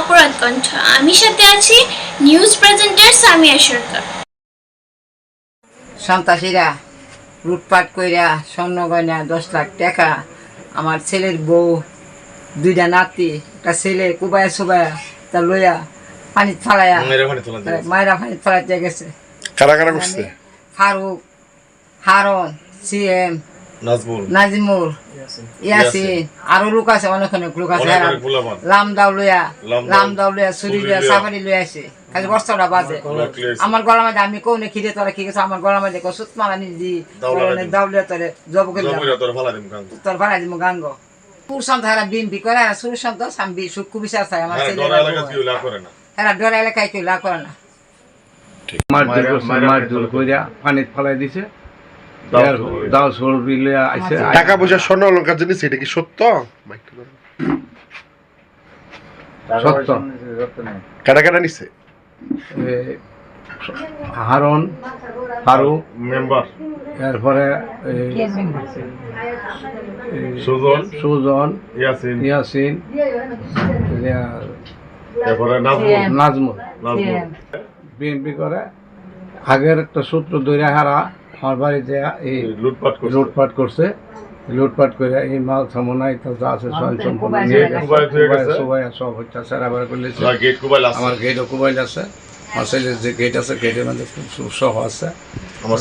অপরাধ কণ্ঠ। আমি সাথে আছি নিউজ প্রেজেন্টার সামিয়া সরকার। সন্ত্রাসীরা লুটপাট কইরা স্বর্ণ গয়না দশ লাখ টাকা আমার ছেলের বউ দুইটা নাতি একটা ছেলে কুবায়া সুবায়া তা লইয়া পানি ফালাইয়া মায়েরা পানি ফালাইতে গেছে। কারা কারা করছে? ফারুক হারন সিএম নাজমুল। নাজিমুল। ইয়াসিন। আরও লোক আছে অনেক অনেক লোক আছে অনেক হেরা অনেক পোলাপান। লাম দাও লইয়া লামদাও, লাম দাও লইয়া ছুরি ছুরি লইয়া। লইয়া। সাফারি লইয়া আছে খালি বস্তাটা বাজে। আমার গলার মধ্যে আমি কোনে খিদে তোরা কি গেছে আমার গলার মধ্যে সুত মারা নিজি দাউলিয়া তোরে জব করে তোর দিম ভাড়া দিব গাঙ্গ। সুর সন্ত হেরা বিএমপি করে হেরা সুর সাম্বি সুক্কু বিচার চাই আমার হ্যাঁ ছেলে করে হেরা ডরা এলাকায় কেউ লা করে না। করছে মারধর কইরা পানিত ফেলাই দিছে। টাকা পয়সা স্বর্ণ অলঙ্কার জিনিস এটা কি সত্য? সত্য। কাটা কাটা নিছে? হারন ফারুক মেম্বার। এরপরে সুজন। সুজন ইয়াসিন। ইয়াসিন ইয়া, তারপরে নাজমুল। নাজমুল। নাজমুল। বিএনপি করে। আগের একটা সূত্র ধরে হারা। আমার বাড়িতে এই লুটপাট করছে। লুটপাট করছে। লুটপাট করে এই মাল সামনাই তো যা আছে সব সম্পূর্ণ। সবাই সব হচ্ছে গেট আমার গেটও কুবাইল আছে। আমার ছেলের যে গেট আছে গেটের মধ্যে খুব সহ আছে। আমার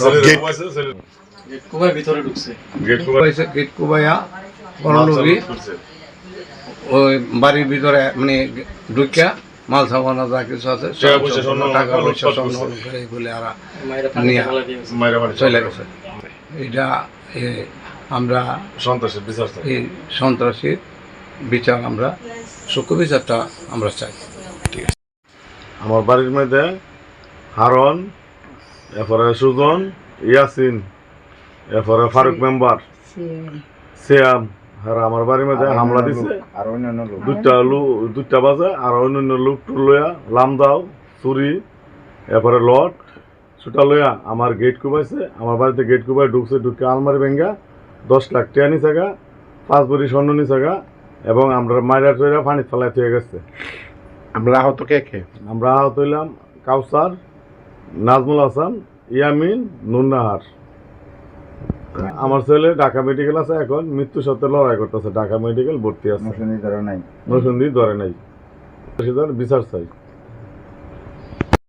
ভিতরে ঢুকছে। গেট কুবাইছে গেট কুবাইয়া ওই বাড়ির ভিতরে মানে ঢুকিয়া মাল সামানা যা কিছু আছে টাকা পয়সা, স্বর্ণ এগুলি আর নিয়া। চলে গেছে। এটা এ, আমরা সন্ত্রাসের বিচার এই সন্ত্রাসীর বিচার আমরা সুখ বিচারটা আমরা চাই। আমার বাড়ির মধ্যে হারন এরপরে সুজন ইয়াসিন এরপরে ফারুক মেম্বার সিয়াম। আর আমার বাড়ির মধ্যে হামলা দিছে। আর অন্যান্য লোক। দুইটা লু দুইটা বাজে আর অন্যান্য লোক টুর লইয়া লামদাও চুরি এরপরে লট ছুটা লইয়া আমার গেট কুবাইছে আমার বাড়িতে গেট কুবাই ঢুকছে ঢুকে আলমারি ভেঙ্গা দশ লাখ টাকা নিছে গা পাঁচ ভরি স্বর্ণ নিছে গা এবং আমরা মাইরা টইরা পানি ফেলাই থয়ে গেছে। আমরা আহত কে কে? আমরা আহত হইলাম কাউসার নাজমুল হাসান ইয়ামিন নুন্নাহার আমার ছেলে ঢাকা মেডিকেল আছে এখন মৃত্যু সাথে লড়াই করতেছে ঢাকা মেডিকেল ভর্তি আছে। ধরে নাই। নসুন্দি ধরে নাই। বিচার চাই।